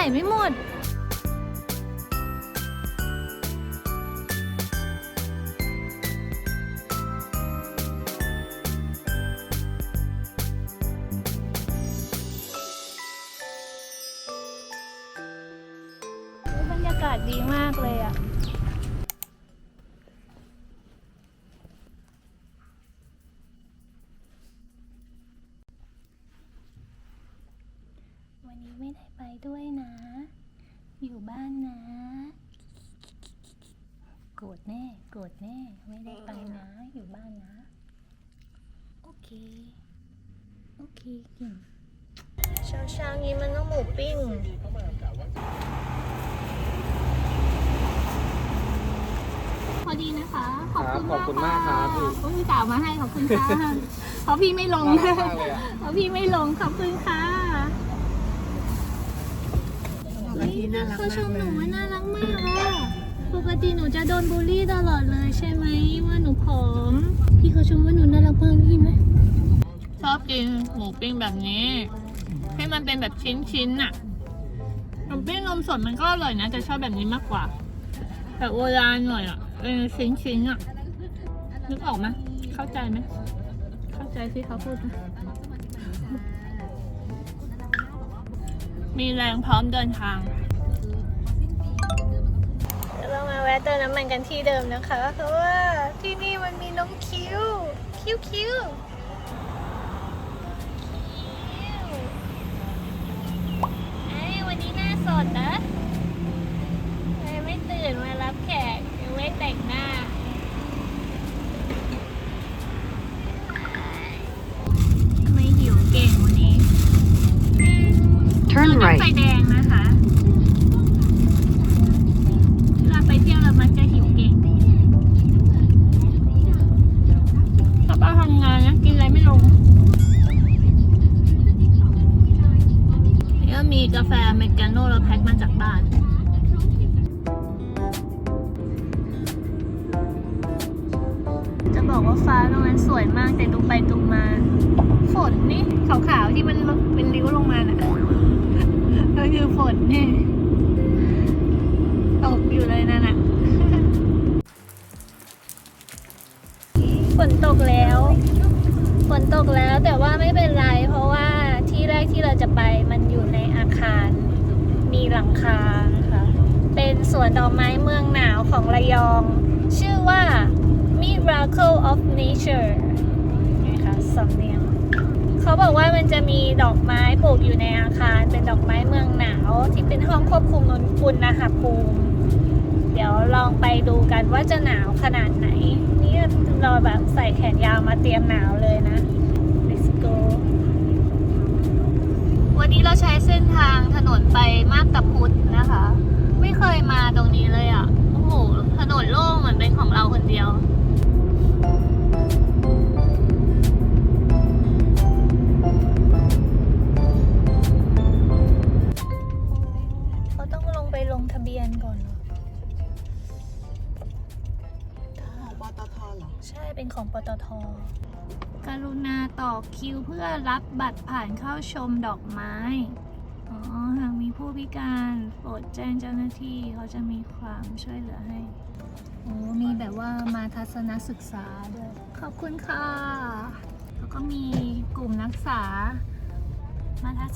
ไงก็ถ่ายไม่หมด บรรยากาศดีมากเลยอะ วันนี้ไม่ได้ไปด้วยนะ อยู่บ้านนะ โกรธแน่ โกรธแน่ ไม่ได้ไปนะ อยู่บ้านนะ โอเค โอเคเก่งเช้าเช้าๆนี้มันต้องหมูปิ้งพอดีนะคะ ขอบคุณครับขอบคุณมากครับพี่ โอ้ยสาวมาให้ขอบคุณค่ะเพราะพี่ไม่ลงน่ารักมากเลยอะเพราะพี่ไม่ลงขอบคุณค่ะพี่น่ารักเขามากชมหเลนูยว่าน่ารักมากอะ ปกติหนูจะโดนบูลลี่ตลอดเลยใช่ไหมว่าหนูผอม พี่เขาชมว่าหนูน่ารักมากพี่ไหมชอบกินหมูปิ้งแบบนี้ ให้มันเป็นแบบชิ้นๆน่ะหมูปิ้งนมสดมันก็อร่อยนะแต่ชอบแบบนี้มากกว่า แบบโบราณหน่อยอะเป็นชิ้นๆอะนึกออกไหมเข้าใจไหมเข้าใจที่เขาพูดไหมมีแรงพร้อมเดินทาง แวะเติมน้ำมันกันที่เดิมนะคะ เพราะว่าที่นี่มันมีน้องคิวคิวคิวไอ้ยวันนี้หน้าสดนะทำไมไม่ตื่นมารับแขกยังไม่แต่งหน้าไม่หิวเก่งวันนี้ Turn เราต้อง right. ไฟแดงนะคะ ฟอเมริกาโน่เราแพ็คมาจากบ้านจะบอกว่าฟ้าตรงนั้นสวยมากแต่ดูไปดูมา ฝนนี่ขาวๆที่มันเป็นริ้วลงมาน่ะก็คือฝนนี่ตกอยู่เลยนั่นน่ะฝนตกแล้ว ฝนตกแล้วแต่ว่าไม่เป็นไรเพราะว่า ที่เราจะไปมันอยู่ในอาคาร มีหลังคาค่ะ เป็นสวนดอกไม้เมืองหนาวของระยอง ชื่อว่า Miracle of Nature นะคะสำเนียงเขาบอกว่ามันจะมีดอกไม้ปลูกอยู่ในอาคาร เป็นดอกไม้เมืองหนาว ที่เป็นห้องควบคุมอุณหภูมิเดี๋ยวลองไปดูกันว่าจะหนาวขนาดไหน นี่เราแบบใส่แขนยาวมาเตรียมหนาวเลยนะ let's go วันนี้เราใช้เส้นทางถนนไปมาบตาพุธนะคะ ไม่เคยมาตรงนี้เลยอะ โอ้โห ถนนโล่งเหมือนเป็นของเราคนเดียวเขาต้องลงไปลงทะเบียนก่อนเหรอของปตทเหรอ ใช่ เป็นของปตท กรุณาต่อคิวเพื่อรับบัตรผ่านเข้าชมดอกไม้ อ๋อ หากมีผู้พิการโปรดแจ้งเจ้าหน้าที่เขาจะมีความช่วยเหลือให้ โอ้มีแบบว่ามาทัศนศึกษาด้วย ขอบคุณค่ะ แล้วก็มีกลุ่มนักศึกษา มาทั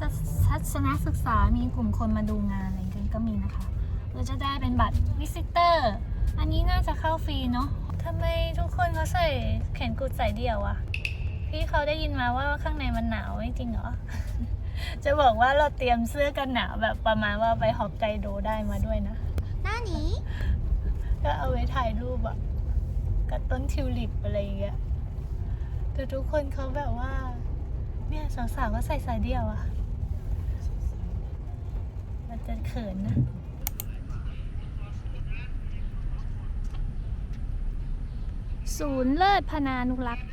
ศนศึกษา มีกลุ่มคนมาดูงานอะไรกันก็มีนะคะเราจะได้เป็นบัตรวิสิเตอร์ อันนี้น่าจะเข้าฟรีเนาะทำไมทุกคนเขาใส่แขนกุดใส่เดี่ยวอะ พี่เขาได้ยินมาว่าข้างในมันหนาวจริงเหรอ จะบอกว่าเราเตรียมเสื้อกันหนาวแบบประมาณว่าไปฮอกไกโดได้มาด้วยนะ หน้านี้ ก็เอาไว้ถ่ายรูปอะกับต้นทิวลิปอะไรอย่างเงี้ยแต่ทุกคนเขาแบบว่า เนี่ยสาวๆก็ใส่สายเดี่ยวอะมันจะเขินนะศูนย์เลิศพนานุรักษ์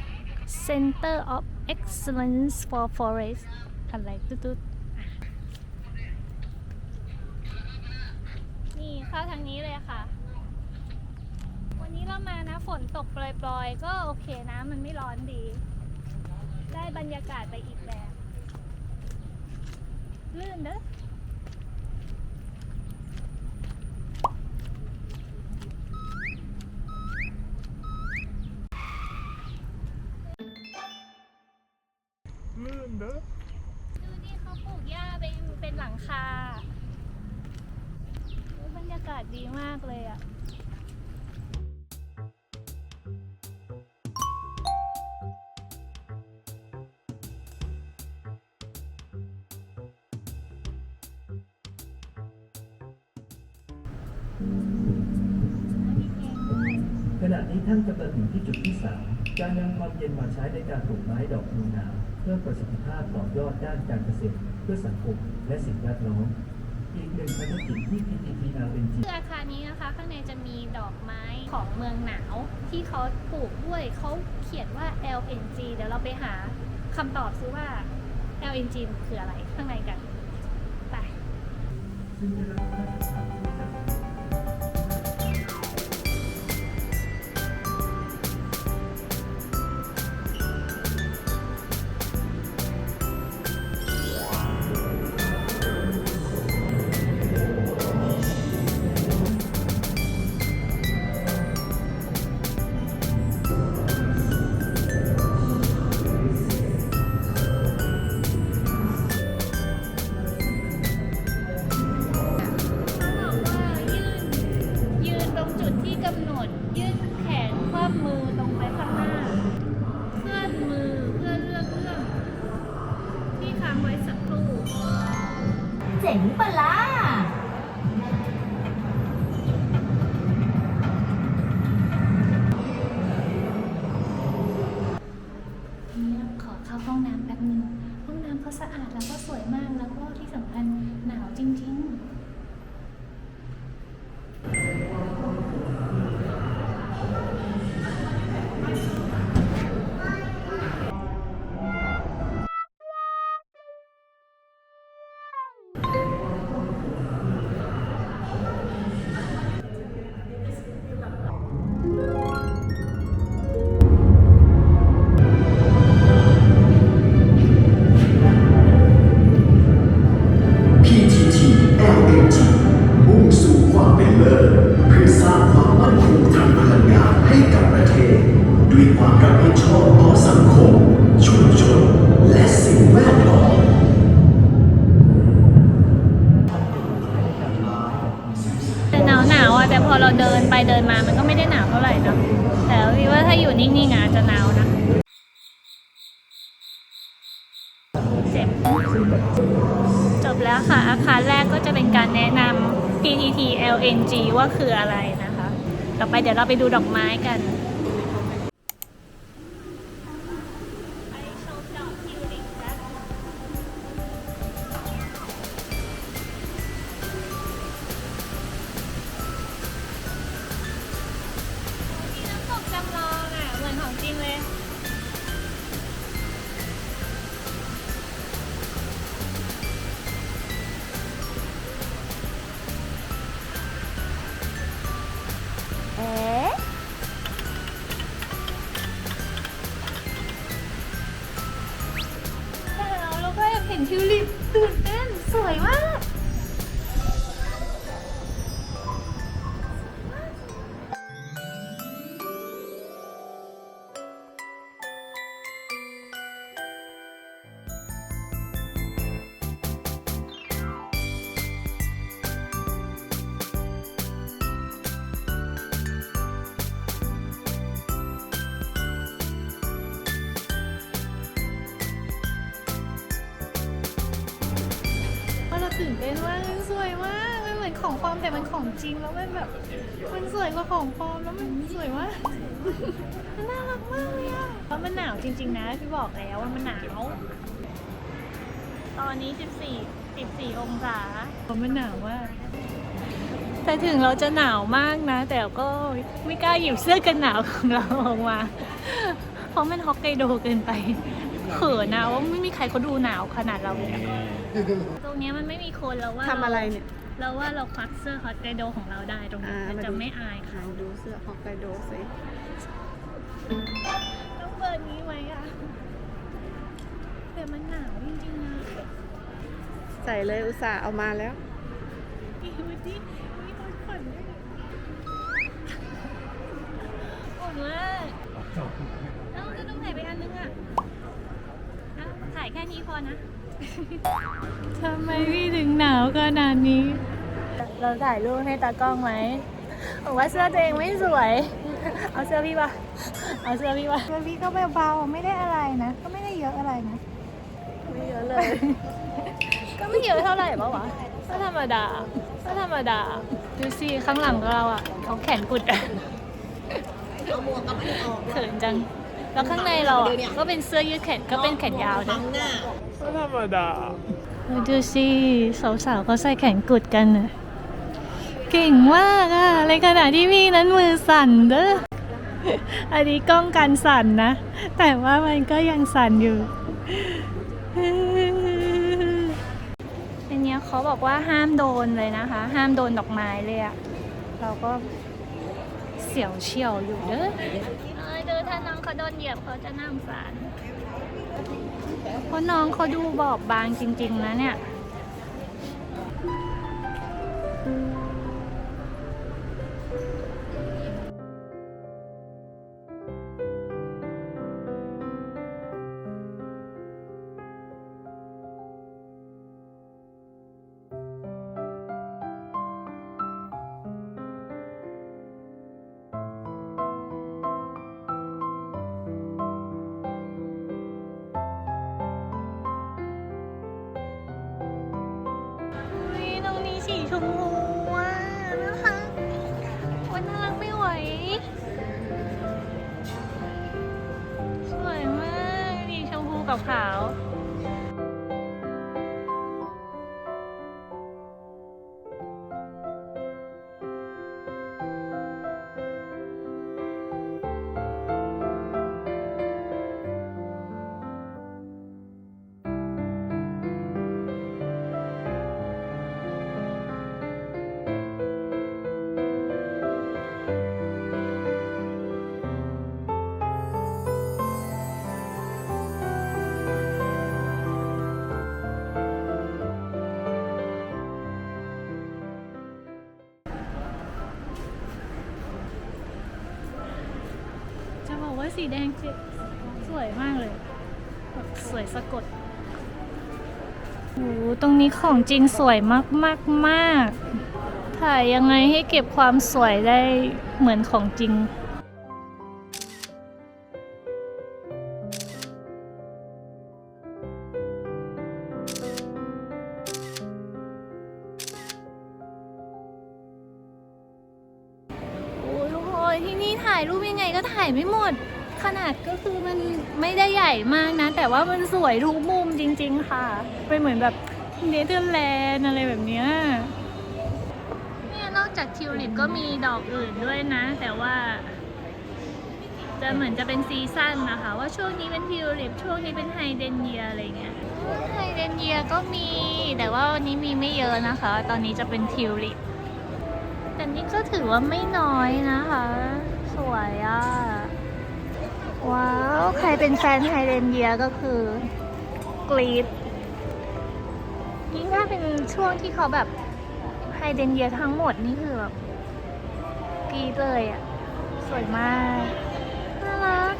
Center of Excellence for Forest อะไรตุ๊ดๆนี่เข้าทางนี้เลยค่ะ วันนี้เรามานะฝนตกปล่อยๆ ก็โอเคนะ มันไม่ร้อนดี ได้บรรยากาศไปอีกแบบ ลื่นเด้อ คาโอ้ยบรรยากาศดีมากเลยอะขณะนี้ท่านกำลังถึงที่จุดที่ 3 การนำความเย็นมาใช้ในการปลูกไม้ดอกมูนา เพื่อประสิทธิภาพต่อยอดด้านการเกษตร เพื่อสังคมและสิ่งแวดล้อมอีกหนึ่งภารกิจที่ PTT RNG คืออาคารนี้นะคะ ข้างในจะมีดอกไม้ของเมืองหนาว ที่เขาปลูกด้วยเขาเขียนว่า LNG เดี๋ยวเราไปหาคำตอบซิว่า LNG คืออะไรข้างในกัน ไปซึ่งได้รับพระราชทาน เข้าห้องน้ำแป๊บนึงห้องน้ำเขาสะอาดแล้วก็สวยมากแล้วก็ที่สำคัญหนาวจริง ๆ คืออะไรนะคะ ต่อไปเดี๋ยวเราไปดูดอกไม้กัน ทิวลิปตื่นเต้นสวยมาก ตื่นเต้นมากมันสวยมากมันเหมือนของปลอมแต่มันของจริงแล้วมันแบบมันสวยกว่าของปลอมแล้วมันสวยมากมันน่ารักมากเลยอะเพราะมันหนาวจริง ๆ นะพี่บอกแล้วว่ามันหนาวตอนนี้ 14 14 องศาเพราะมันหนาวมากแต่ถึงเราจะหนาวมากนะ แต่ก็ไม่กล้าหยิบเสื้อกันหนาวของเราออกมา เพราะมันฮอกไกโดเกินไป เขินนะว่าไม่มีใครเขาดูหนาวขนาดเราเลยอะตรงเนี้ยมันไม่มีคนแล้วว่าทำอะไรเนี่ย เราว่าเราควักเสื้อฮอกไกโดของเราได้ตรงนี้อ่ามันมาดู จะไม่อายไหนเขาดูเสื้อฮอกไกโดสิต้องเปิดนี้ไหมอะแต่มันหนาวจริงๆนะใส่เลยอุตส่าห์เอามาแล้วอีวันนี้มีคนขนด้วยอุ่นมากเอ้าจะต้องถ่ายไปอันนึงอะ อะถ่ายแค่นี้พอนะ ทำไมพี่ถึงหนาวขนาดนี้ เราถ่ายรูปให้ตากล้องไหมบอกว่าเสื้อตัวเองไม่สวย เอาเสื้อพี่ปะเอาเสื้อพี่ปะเสื้อพี่ก็เบาๆ ไม่ได้อะไรนะ ก็ไม่ได้เยอะอะไรนะ ไม่เยอะเลย ก็ไม่เยอะเท่าไหร่ปะวะ ก็ธรรมดา ก็ธรรมดา ดูสิข้างหลังเราอะเขาแขนกุดอะเขินจัง แล้วข้างในเราอะก็เป็นเสื้อยืดแขนก็เป็นแขนยาวนะดูสิสาวๆเขาใส่แขนกุดกันน่ะเก่งมากอะในขณะที่พี่นั้นมือสั่นเด้ออันนี้กล้องกันสั่นนะ แต่ว่ามันก็ยังสั่นอยู่อันเนี้ยเขาบอกว่าห้ามโดนเลยนะคะ ห้ามโดนดอกไม้เลยอะเราก็เสียวเชี่ยวอยู่เด้อ เขาโดนเหยียบเขาจะน่าสงสารเพราะน้องเขาดูบอบบางจริง ๆ นะเนี่ย จะบอกว่าสีแดงเจ็สวยมากเลยแบบสวยสะกดโอ้โหตรงนี้ของจริงสวยมากมากมากถ่ายยังไงให้เก็บความสวยได้เหมือนของจริง ญ่มากนะ แต่ว่ามันสวยทุกมุมจริง ๆ ค่ะ เป็นเหมือนแบบเนเธอร์แลนด์อะไรแบบเนี้ยเนี่ยนอกจากทิวลิปก็มีดอกอื่นด้วยนะ แต่ว่าจะเหมือนจะเป็นซีซั่นนะคะ ว่าช่วงนี้เป็นทิวลิปช่วงนี้เป็นไฮเดนเยียอะไรเงี้ยไฮเดนเยียก็มีแต่ว่าวันนี้มีไม่เยอะนะคะ ตอนนี้จะเป็นทิวลิปแต่นี่ก็ถือว่าไม่น้อยนะคะ สวยอะ ว้าว ใครเป็นแฟนไฮเดนเยียก็คือกรีดยิ่งถ้าเป็นช่วงที่เขาแบบไฮเดนเยียทั้งหมดนี่คือแบบกรีดเลยอะ สวยมาก น่ารัก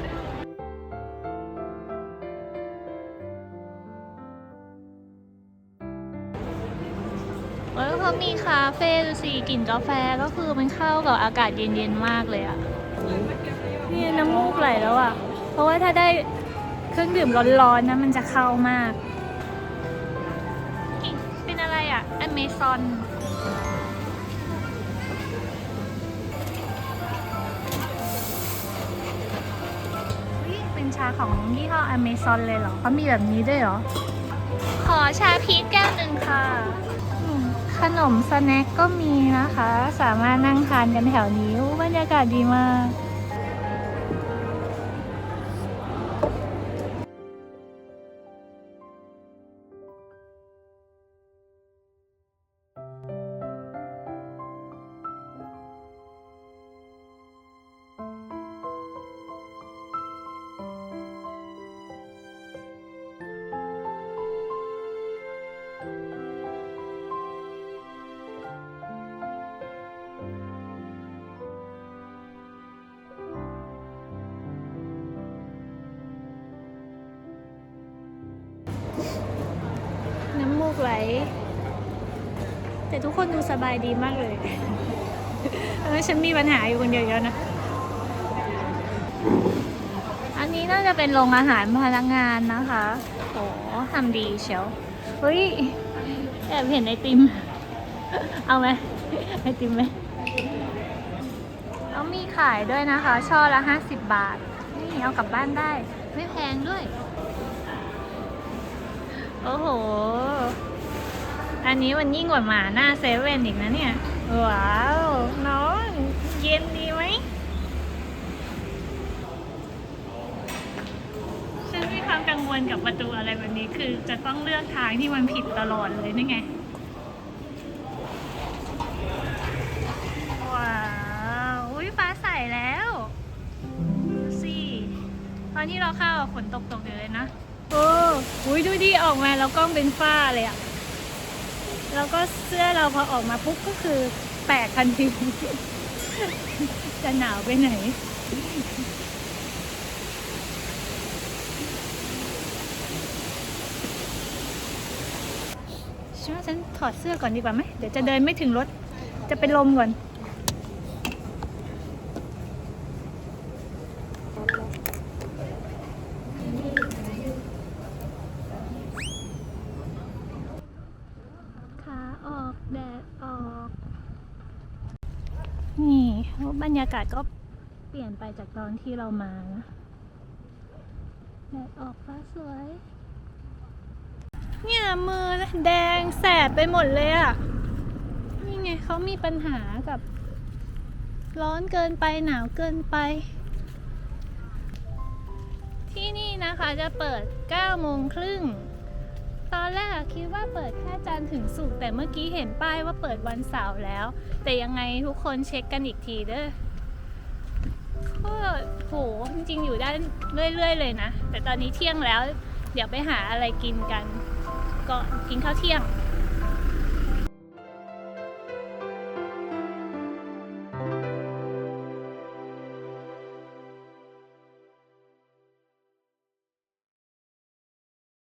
แล้วเขามีคาเฟ่ดูสิกลิ่นกาแฟก็คือมันเข้ากับอากาศเย็นๆมากเลยอะ นี่น้ำมูกไหลแล้วอะเพราะว่าถ้าได้เครื่องดื่มร้อนๆนะมันจะเข้ามาก เป็นอะไรอะอเมซอนเป็นชาของยี่ห้ออเมซอนเลยเหรอเขามีแบบนี้ด้วยเหรอ ขอชาพีชแก้วหนึ่งค่ะ ขนมสแน็คก็มีนะคะ สามารถนั่งทานกันแถวนี้บรรยากาศดีมาก แต่ทุกคนดูสบายดีมากเลย เออฉันมีปัญหาอยู่คนเดียวเยอะนะ อันนี้น่าจะเป็นโรงอาหารพนักงานนะคะโอ้ทำดีเชียว เฮ้ย แอบเห็นไอติม เอาไหมไอติมไหมเอามีขายด้วยนะคะ ช่อละ 50 บาท นี่เอากลับบ้านได้ ไม่แพงด้วย โอ้โห อันนี้มันยิ่งกว่าหมาหน้าเซเว่นอีกนะเนี่ย ว้าว น้องเย็นดีไหม ฉันมีความกังวลกับประตูอะไรแบบนี้คือจะต้องเลือกทางที่มันผิดตลอดเลยนี่ไง ว้าว อุ้ยฟ้าใสแล้วดูสิตอนที่เราเข้าฝนตกตกเลยนะ โอ้อุ้ยดูดิ ออกมาแล้วกล้องเป็นฝ้าเลยอะ แล้วก็เสื้อเราพอออกมาปุ๊บก็คือแปลกทันที จะหนาวไปไหนฉันว่าฉันถอดเสื้อก่อนดีกว่าไหม เดี๋ยวจะเดินไม่ถึงรถ จะเป็นลมก่อน ขาออกแดดออก นี่บ รรยากาศก็เปลี่ยนไปจากตอนที่เรามานะแดดออกฟ้าสวย เนี่ยมือแดงแสบไปหมดเลยอะ่ะ นี่ไงเขามีปัญหากับ ร้อนเกินไปหนาวเกินไป ที่นี่นะคะจะเปิด9โมงครึ่ง ตอนแรกคิดว่าเปิดแค่จันทร์ถึงศุกร์แต่เมื่อกี้เห็นป้ายว่าเปิดวันเสาร์แล้ว แต่ยังไงทุกคนเช็คกันอีกทีเด้อก็โหจริงๆอยู่ได้เรื่อย ๆ เลยนะ แต่ตอนนี้เที่ยงแล้ว เดี๋ยวไปหาอะไรกินกันก่อนกินข้าวเที่ยง